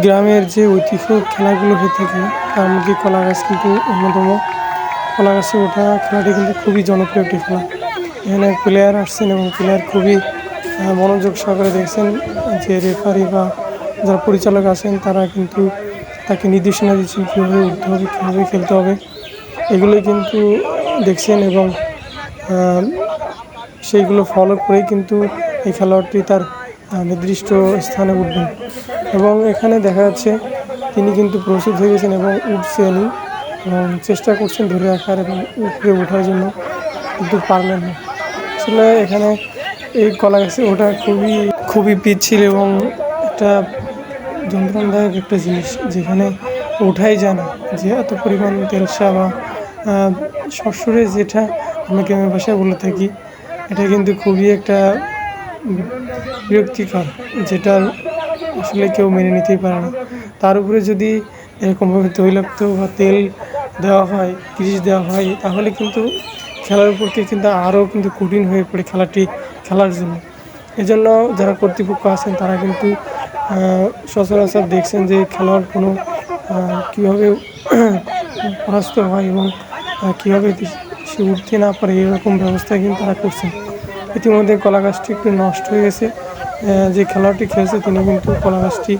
গ্রামের যে ঐতিহ্য খেলাগুলো হয়ে থাকে, তার মধ্যে কলা গাছ কিন্তু অন্যতম। কলা গাছে ওঠা খেলাটি কিন্তু খুবই জনপ্রিয় একটি খেলা। এখানে প্লেয়ার আসছেন এবং প্লেয়ার খুবই মনোযোগ সহকারে দেখছেন যে রেফারি বা যারা পরিচালক আছেন, তারা কিন্তু তাকে নির্দেশনা দিচ্ছেন কীভাবে উঠতে হবে, কীভাবে খেলতে হবে। এগুলোই কিন্তু দেখছেন এবং সেইগুলো ফলো করেই কিন্তু এই খেলোয়াড়টি তার নির্দিষ্ট স্থানে উঠবেন। এবং এখানে দেখা যাচ্ছে তিনি কিন্তু প্রস্তুত হয়ে গেছেন এবং উঠছেনই। এবং চেষ্টা করছেন ধরে রাখার এবং উপরে ওঠার জন্য, কিন্তু পারলেন না। আসলে এখানে এই কলা গাছে ওটা খুবই খুবই পিচ্ছিল এবং একটা যন্ত্রণাদায়ক একটা জিনিস, যেখানে ওঠাই যায় না। যে এত পরিমাণ তেলসা বা সরসরে যেটা, আমরা গ্রামের ভাষায় বলে থাকি, এটা কিন্তু খুবই একটা বিরক্তিকর, যেটা আসলে কেউ মেনে নিতেই পারে না। তার উপরে যদি এরকমভাবে তৈলাক্ত বা তেল দেওয়া হয়, গ্রিস দেওয়া হয়, তাহলে কিন্তু খেলার উপরকে কিন্তু আরও কিন্তু কঠিন হয়ে পড়ে খেলাটি খেলার জন্য। এজন্য যারা কর্তৃপক্ষ আছেন, তারা কিন্তু সচরাচর দেখছেন যে খেলোয়াড় কোনো কীভাবে পরাস্ত হয় এবং কীভাবে সে উঠতে না পারে, এরকম ব্যবস্থা কিন্তু তারা করছেন। ইতিমধ্যে কলা গাছটি একটু নষ্ট হয়ে গেছে যে খেলোয়াড়টি খেলছে তিনি কিন্তু কলা গাছটি